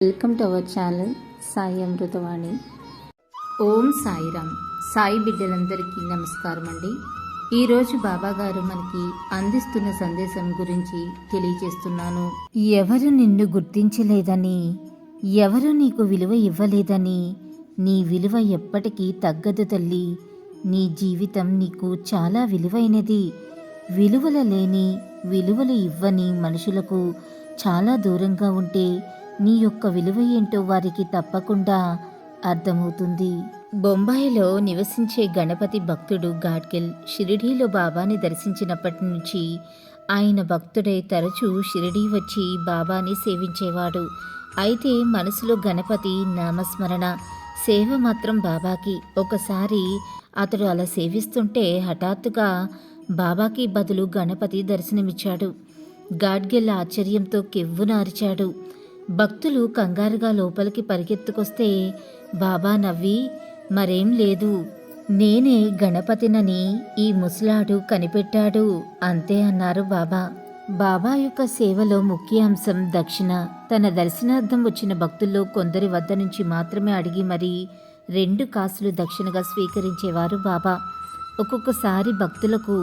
Welcome to our channel Sai Amritavani Om Sairam. Sai బిడ్డలందరికీ నమస్కారం అండి. ఈరోజు బాబాగారు మనకి అందిస్తున్న సందేశం గురించి తెలియజేస్తున్నాను. ఎవరు నిన్ను గుర్తించలేదని ఎవరు నీకు విలువ ఇవ్వలేదని నీ విలువ ఎప్పటికీ తగ్గదు తల్లి. నీ జీవితం నీకు చాలా విలువైనది. విలువల లేని విలువలు ఇవ్వని మనుషులకు చాలా దూరంగా ఉంటే నీ యొక్క విలువ ఏంటో వారికి తప్పకుండా అర్థమవుతుంది. బొంబాయిలో నివసించే గణపతి భక్తుడు గాడ్గిల్ షిరిడీలో బాబాని దర్శించినప్పటి నుంచి ఆయన భక్తుడై తరచూ షిరిడీ వచ్చి బాబాని సేవించేవాడు. అయితే మనసులో గణపతి నామస్మరణ సేవ మాత్రం బాబాకి. ఒకసారి అతడు అలా సేవిస్తుంటే హఠాత్తుగా బాబాకి బదులు గణపతి దర్శనమిచ్చాడు. గాడ్గిల్ ఆశ్చర్యంతో కెవ్వున అరిచాడు. భక్తులు కంగారుగా లోపలికి పరిగెత్తుకొస్తే బాబా నవ్వి మరేం లేదు. నేనే గణపతినని ఈ ముసలాడు కనిపెట్టాడు అంతే అన్నారు బాబా. బాబా యొక్క సేవలో ముఖ్య అంశం దక్షిణ. తన దర్శనార్థం వచ్చిన భక్తుల్లో కొందరి వద్ద నుంచి మాత్రమే అడిగి మరీ రెండు కాసులు దక్షిణగా స్వీకరించేవారు బాబా. ఒక్కొక్కసారి భక్తులకు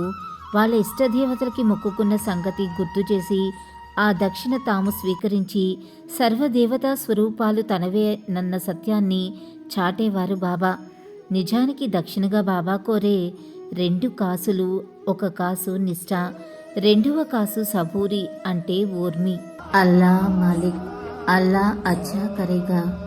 వాళ్ళ ఇష్టదేవతలకి మొక్కుకున్న సంగతి గుర్తు చేసి ఆ దక్షిణ తాము స్వీకరించి సర్వదేవతా స్వరూపాలు తనవే నన్న సత్యాన్ని చాటేవారు బాబా. నిజానికి దక్షిణగా బాబా కోరే రెండు కాసులు ఒక కాసు నిష్ఠ రెండవ కాసు సబూరి అంటే ఓర్మి అల్లా మాలిక్ అల్లా అచ్చా కరేగా.